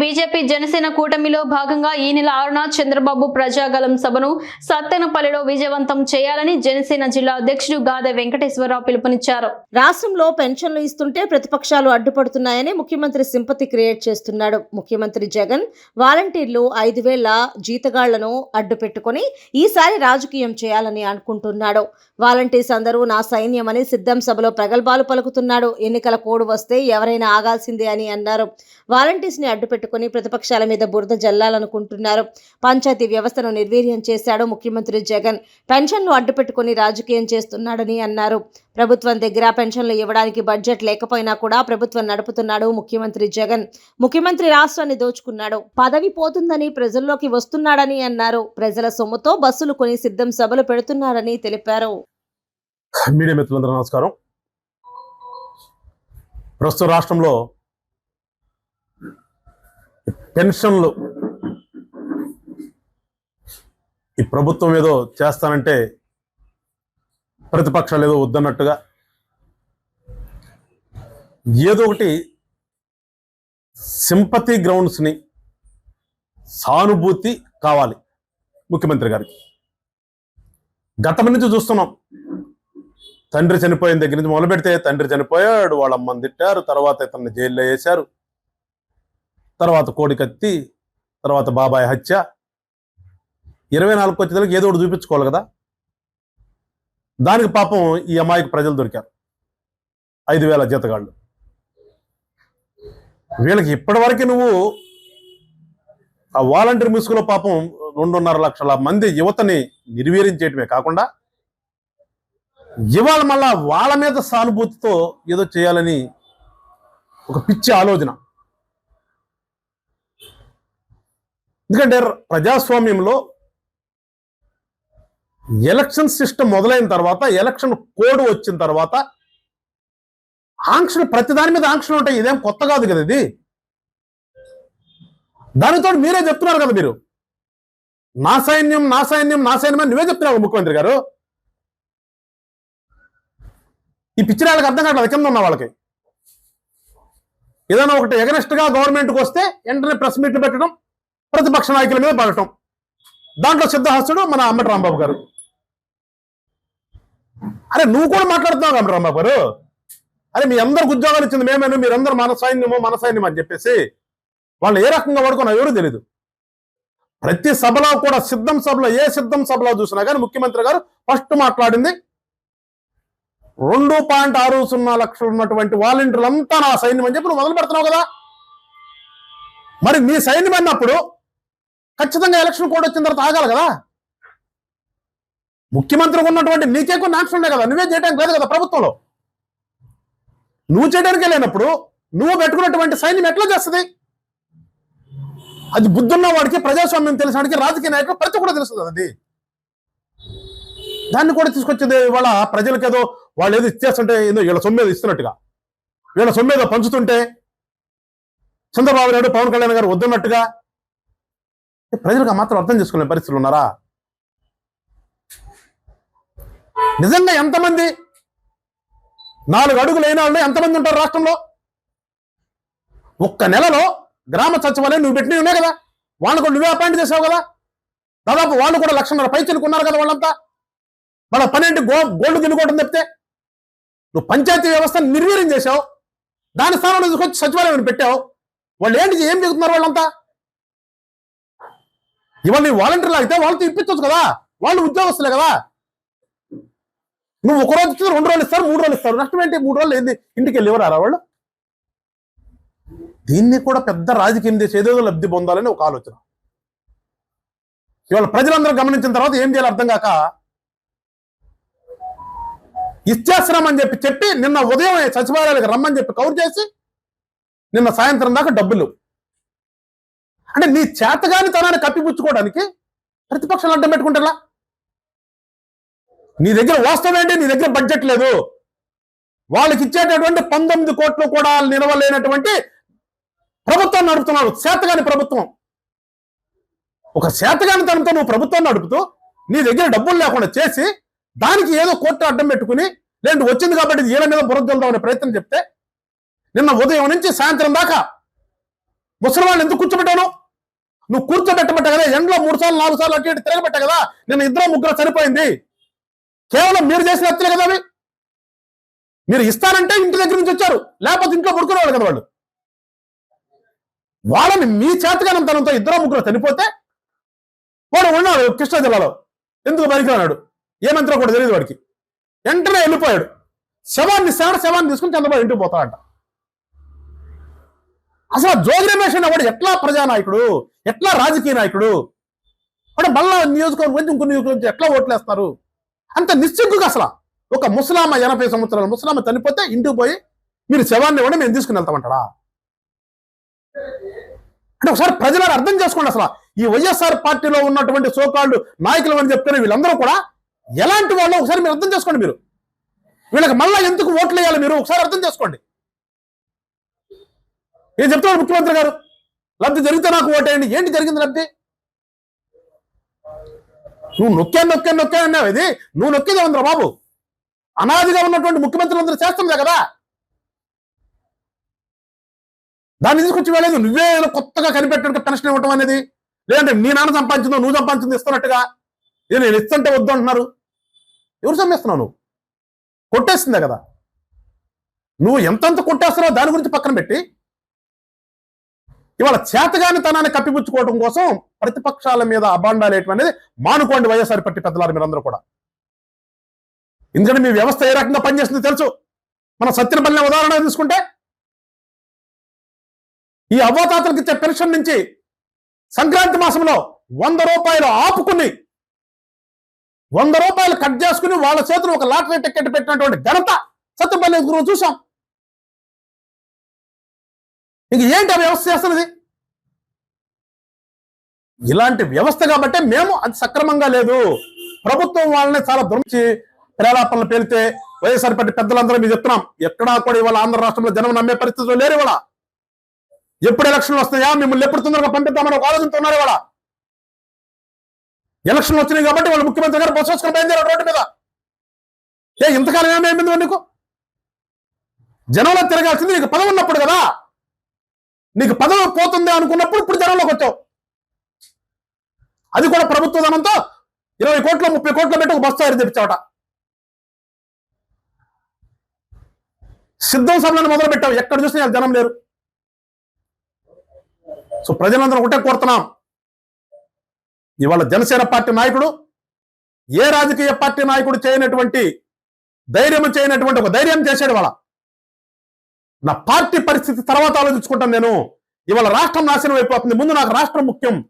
BJP Janasena కూటమిలో భాగంగా ఈ నెల ఆరున చంద్రబాబు ప్రజాగలం సభను సత్తెనపల్లిలో విజయవంతం చేయాలని జనసేన జిల్లా అధ్యక్షుడు గాదె వెంకటేశ్వరరావు పిలుపునిచ్చారు. రాష్ట్రంలో పెన్షన్లు ఇస్తుంటే ప్రతిపక్షాలు అడ్డుపడుతున్నాయని ముఖ్యమంత్రి సింపతి క్రియేట్ చేస్తున్నాడు. ముఖ్యమంత్రి జగన్ వాలంటీర్లు ఐదు వేల జీతగాళ్ళను అడ్డుపెట్టుకుని ఈసారి రాజకీయం చేయాలని అనుకుంటున్నాడు. వాలంటీర్స్ అందరూ నా సైన్యమని సిద్ధం సభలో ప్రగల్భాలు పలుకుతున్నాడు. ఎన్నికల కోడ్ వస్తే ఎవరైనా ఆగాల్సిందే అని అన్నారు. వాలంటీర్స్ని పెట్టుకుని ప్రతిపక్షాల మీద బురద జల్లాలనుకుంటున్నారు. పంచాయతీ వ్యవస్థను నిర్వీర్యం చేశాడు ముఖ్యమంత్రి జగన్. పెన్షన్లు అడ్డుపెట్టుకుని రాజకీయం చేస్తున్నాడని అన్నారు. ప్రభుత్వం దగ్గర పెన్షన్లు ఇవ్వడానికి బడ్జెట్ లేకపోయినా కూడా ప్రభుత్వం నడుపుతున్నాడు ముఖ్యమంత్రి జగన్. ముఖ్యమంత్రి రాష్ట్రాన్ని దోచుకున్నాడు. పదవి పోతుందని ప్రజల్లోకి వస్తున్నాడని అన్నారు. ప్రజల సొమ్ముతో బస్సులు కొని సిద్ధం సభలు పెడుతున్నారని తెలిపారు. మీడియా మిత్రులందరూ నమస్కారం. ప్రస్తుత రాష్ట్రంలో పెన్షన్లు. ఈ ప్రభుత్వం ఏదో చేస్తానంటే ప్రతిపక్షాలు ఏదో వద్దన్నట్టుగా ఏదో ఒకటి సింపతి గ్రౌండ్స్ని సానుభూతి కావాలి ముఖ్యమంత్రి గారికి. గతం నుంచి చూస్తున్నాం. తండ్రి చనిపోయిన దగ్గర నుంచి మొదలు పెడితే తండ్రి చనిపోయాడు వాళ్ళ అమ్మని తిట్టారు తర్వాత ఇతన్ని జైల్లో వేశారు. తర్వాత కోడికత్తి తర్వాత బాబాయ్ హత్య. ఇరవై నాలుగు వచ్చేదానికి ఏదో ఒకటి చూపించుకోవాలి కదా. దానికి పాపం ఈ అమ్మాయికి ప్రజలు దొరికారు. ఐదు వేల జీతగాళ్ళు. వీళ్ళకి ఇప్పటివరకు నువ్వు ఆ వాలంటీర్ మిస్కులో పాపం రెండున్నర లక్షల మంది యువతని నిర్వీర్యం చేయటమే కాకుండా ఇవాళ మళ్ళా వాళ్ళ మీద సానుభూతితో ఏదో చేయాలని ఒక పిచ్చి ఆలోచన. ఎందుకంటే ప్రజాస్వామ్యంలో ఎలక్షన్ సిస్టమ్ మొదలైన తర్వాత ఎలక్షన్ కోడ్ వచ్చిన తర్వాత ఆంక్షలు ప్రతి దాని మీద ఆంక్షలు ఉంటాయి. ఇదేం కొత్త కాదు కదా ఇది. దానితో మీరే చెప్తున్నారు కదా మీరు. నా సైన్యం నా సైన్యం నా సైన్యం అని నువ్వే చెప్తున్నావు ముఖ్యమంత్రి గారు. ఈ పిక్చర్ వాళ్ళకి అర్థం కావట్లేదు. కింద ఉన్న వాళ్ళకి. ఏదైనా ఒకటి ఎగనెస్ట్గా గవర్నమెంట్కి వస్తే వెంటనే ప్రెస్ మీట్లు పెట్టడం ప్రతిపక్ష నాయకుల మీద పడటం. దాంట్లో సిద్ధహస్తుడు మన అమ్మటి రాంబాబు గారు. అరే నువ్వు కూడా మాట్లాడుతున్నావు అమ్మటి రాంబాబు గారు. అరే మీ అందరికి ఉద్యోగాలు ఇచ్చింది మేమేను మీరందరూ మన సైన్యమో మన సైన్యం అని చెప్పేసి వాళ్ళు ఏ రకంగా పడుకున్నా ఎవరు తెలియదు ప్రతి సభలో కూడా సిద్ధం సభలో ఏ సిద్ధం సభలో చూసినా కానీ ముఖ్యమంత్రి గారు ఫస్ట్ మాట్లాడింది రెండు పాయింట్ ఆరు సున్నా లక్షలు ఉన్నటువంటి వాలంటీర్లంతా నా సైన్యం అని చెప్పి నువ్వు మొదలు పెడుతున్నావు కదా. మరి నీ సైన్యం అన్నప్పుడు ఖచ్చితంగా ఎలక్షన్ కోడ్ వచ్చిన తర్వాత ఆగాలి కదా? ముఖ్యమంత్రికి ఉన్నటువంటి నీకే కొన్ని ఆంక్షలు ఉన్నాయి కదా? నువ్వే చేయడానికి లేదు కదా ప్రభుత్వంలో? నువ్వు చేయడానికి లేనప్పుడు నువ్వు పెట్టుకున్నటువంటి సైన్యం ఎట్లా చేస్తుంది? అది బుద్ధున్న వాడికి ప్రజాస్వామ్యం తెలిసిన వాడికి రాజకీయ నాయకులు ప్రతి కూడా తెలుస్తుంది అది. దాన్ని కూడా తీసుకొచ్చేది ఇవాళ ప్రజలకు ఏదో వాళ్ళు ఏదో ఇచ్చేస్తుంటే ఏదో వీళ్ళ సొమ్మేదో ఇస్తున్నట్టుగా. వీళ్ళ సొమ్మేదో పంచుతుంటే చంద్రబాబు నాయుడు పవన్ కళ్యాణ్ గారు వద్దన్నట్టుగా ప్రజలకు మాత్రం అర్థం చేసుకునే పరిస్థితులు ఉన్నారా? నిజంగా ఎంతమంది? నాలుగు అడుగులు అయిన వాళ్ళు ఎంతమంది ఉంటారు రాష్ట్రంలో? ఒక్క నెలలో గ్రామ సచివాలయం నువ్వు పెట్టినవి ఉన్నాయి కదా? వాళ్ళు కూడా నువ్వే అపాయింట్ చేసావు కదా? దాదాపు వాళ్ళు కూడా లక్షన్నర పైచలకు ఉన్నారు కదా వాళ్ళంతా? వాళ్ళ పన్నెండు గో గోల్డ్ తినుకోవడం చెప్తే నువ్వు పంచాయతీ వ్యవస్థను నిర్వీర్యం చేశావు. దాని స్థానంలో సచివాలయం పెట్టావు. వాళ్ళు ఏంటి ఏం చెబుతున్నారు వాళ్ళంతా? ఇవాళ నీ వాలంటీర్లు అయితే వాళ్ళతో ఇప్పించవచ్చు కదా. వాళ్ళు ఉద్యోగస్తులే కదా. నువ్వు ఒక రోజు ఇస్తే రెండు రోజులు ఇస్తారు మూడు రోజులు ఇస్తారు. నష్టం ఏంటి? మూడు రోజులు ఏంది? ఇంటికి వెళ్ళి ఎవరారా వాళ్ళు? దీన్ని కూడా పెద్ద రాజకీయం చేసి ఏదేదో లబ్ధి పొందాలని ఒక ఆలోచన. ఇవాళ ప్రజలందరూ గమనించిన తర్వాత ఏం చేయాలి అర్థం కాక ఇచ్చేస్తున్నామని చెప్పి చెప్పి నిన్న ఉదయం సచివాలయాలకు రమ్మని చెప్పి కౌరు చేసి నిన్న సాయంత్రం దాకా డబ్బులు అంటే నీ చేతగాని తనాన్ని కప్పిపుచ్చుకోవడానికి ప్రతిపక్షాలు అడ్డం పెట్టుకుంటారా నీ దగ్గర వాస్తవం ఏంటి? నీ దగ్గర బడ్జెట్ లేదు. వాళ్ళకి ఇచ్చేటటువంటి పంతొమ్మిది కోట్లు కూడా నిలవలేనటువంటి ప్రభుత్వం నడుపుతున్నారు. చేతగాని ప్రభుత్వం. ఒక చేతగాని తనంతో నువ్వు ప్రభుత్వం నడుపుతూ నీ దగ్గర డబ్బులు లేకుండా చేసి దానికి ఏదో కోర్టు అడ్డం పెట్టుకుని లేదంటే వచ్చింది కాబట్టి ఇది మీద బురద అనే ప్రయత్నం చెప్తే నిన్న ఉదయం నుంచి సాయంత్రం దాకా ముసలివాళ్ళని ఎందుకు కూర్చోబెట్టాను నువ్వు కూర్చోబెట్టబట్ట కదా ఎండలో మూడు సార్లు నాలుగు సార్లు అటు ఇటు తిరగబెట్ట కదా నేను ఇద్దరు ముగ్గురు సరిపోయింది కేవలం మీరు చేసిన హత్యలే కదా అవి? మీరు ఇస్తానంటే ఇంటి దగ్గర నుంచి వచ్చారు లేకపోతే ఇంట్లో పడుకునేవాళ్ళు కదా వాళ్ళు. వాళ్ళని మీ చేతగానంతనంతో ఇద్దరు ముగ్గురు చనిపోతే వాడు ఉన్నాడు కృష్ణా జిల్లాలో. ఎందుకు పనికిరాడు ఏ మంత్రో కూడా తెలియదు వాడికి. వెంటనే వెళ్ళిపోయాడు. శవాన్ని శవ శవాన్ని తీసుకుని చంద్రబాబు ఇంటికి పోతాడంట. అసలు జోగి రమేష్ అనేవాడు ఎట్లా ప్రజానాయకుడు? ఎట్లా రాజకీయ నాయకుడు? వాడు మళ్ళా నియోజకవర్గం గురించి ఇంకో నియోజకవర్గం గురించి ఎట్లా ఓట్లేస్తారు? అంత నిశ్చిగ్గుగా అసలు. ఒక ముసలామ ఎనభై సంవత్సరాల ముసలామ చనిపోతే ఇంటికి పోయి మీరు శవాన్ని ఇవ్వండి మేము తీసుకుని వెళ్తామంటారా? అంటే ఒకసారి ప్రజలను అర్థం చేసుకోండి అసలు. ఈ వైఎస్ఆర్ పార్టీలో ఉన్నటువంటి సోకాళ్ళు నాయకులు అని చెప్తున్న వీళ్ళందరూ కూడా ఎలాంటి వాళ్ళు ఒకసారి మీరు అర్థం చేసుకోండి మీరు. వీళ్ళకి మళ్ళీ ఎందుకు ఓట్లు వేయాలి మీరు? ఒకసారి అర్థం చేసుకోండి. ఏం చెప్తున్నాడు ముఖ్యమంత్రి గారు? లబ్ధి జరిగితే నాకు ఓటేయండి. ఏంటి జరిగింది లబ్ధి? నువ్వు నొక్కాను నొక్కాను నొక్కాను అన్నావు. ఇది నువ్వు నొక్కేదే ఉందిరా బాబు. అనాదిగా ఉన్నటువంటి ముఖ్యమంత్రులందరూ చేస్తుందా కదా. దాన్ని తీసుకొచ్చి వెళ్ళలేదు. నువ్వే ఏదో కొత్తగా కనిపెట్టడానికి పెన్షన్ ఇవ్వటం అనేది. లేదంటే నీ నాన్న సంపాదించిందో నువ్వు సంపాదించింది ఇస్తున్నట్టుగా. ఇది నేను ఇస్తుంటే వద్దు అంటున్నారు. ఎవరు చంపేస్తున్నావు నువ్వు? కొట్టేస్తుందే కదా. నువ్వు ఎంతంత కొట్టేస్తున్నావు దాని గురించి పక్కన పెట్టి. ఇవాళ చేతగాని తనాన్ని కప్పిపుచ్చుకోవడం కోసం ప్రతిపక్షాల మీద అబాండాలు అనేది మానుకోండి వైఎస్ఆర్ పట్టి పెద్దలారు మీరందరూ కూడా. ఎందుకంటే మీ వ్యవస్థ ఏ రకంగా పనిచేస్తుందో తెలుసు. మన సత్యనపల్లి ఉదాహరణ తీసుకుంటే ఈ అవ్వతాతలకు ఇచ్చే పెన్షన్ నుంచి సంక్రాంతి మాసంలో వంద రూపాయలు ఆపుకుని వంద రూపాయలు కట్ చేసుకుని వాళ్ళ చేతులు ఒక లాటరీ టికెట్ పెట్టినటువంటి ఘనత సత్యపల్లి గురువు చూసాం ఇంక ఏంటి ఆ వ్యవస్థ చేస్తున్నది? ఇలాంటి వ్యవస్థ కాబట్టి మేము అది సక్రమంగా లేదు. ప్రభుత్వం వాళ్ళని చాలా దుర్మించి ప్రేలాపనలు పేలితే వైఎస్ఆర్ పార్టీ పెద్దలందరూ మీరు చెప్తున్నాం. ఎక్కడా కూడా ఇవాళ ఆంధ్ర రాష్ట్రంలో జనం నమ్మే పరిస్థితులు లేరు ఇవాళ. ఎప్పుడు ఎలక్షన్లు వస్తాయా? మిమ్మల్ని ఎప్పుడు తొందరగా పంపిద్దామని ఒక ఆలోచనతో ఉన్నారు ఇవాళ. ఎలక్షన్లు వచ్చినాయి కాబట్టి వాళ్ళు ముఖ్యమంత్రి గారు బస్సు వేసుకొని బయలుదేరారు రోడ్డు మీద. ఏ ఇంతకాలం ఏమైంది నీకు? జనంలో తిరగాల్సింది నీకు పదవి ఉన్నప్పుడు కదా. నీకు పదవి పోతుంది అనుకున్నప్పుడు ఇప్పుడు జనంలోకి వచ్చావు. అది కూడా ప్రభుత్వ ధనంతో ఇరవై కోట్లు ముప్పై కోట్లు పెట్టి ఒక బస్సు తయారు తెప్పించావట సిద్ధం సభలను మొదలు పెట్టావు. ఎక్కడ చూసినా జనం లేరు. సో ప్రజలందరూ ఒకటే కోరుతున్నాం. ఇవాళ జనసేన పార్టీ నాయకుడు ఏ రాజకీయ పార్టీ నాయకుడు చేయనటువంటి ధైర్యం చేయనటువంటి ఒక ధైర్యం చేశాడు వాళ్ళ నా పార్టీ పరిస్థితి తర్వాత ఆలోచించుకుంటాను నేను. ఇవాళ రాష్ట్రం నాశనం అయిపోతుంది. ముందు నాకు రాష్ట్రం ముఖ్యం.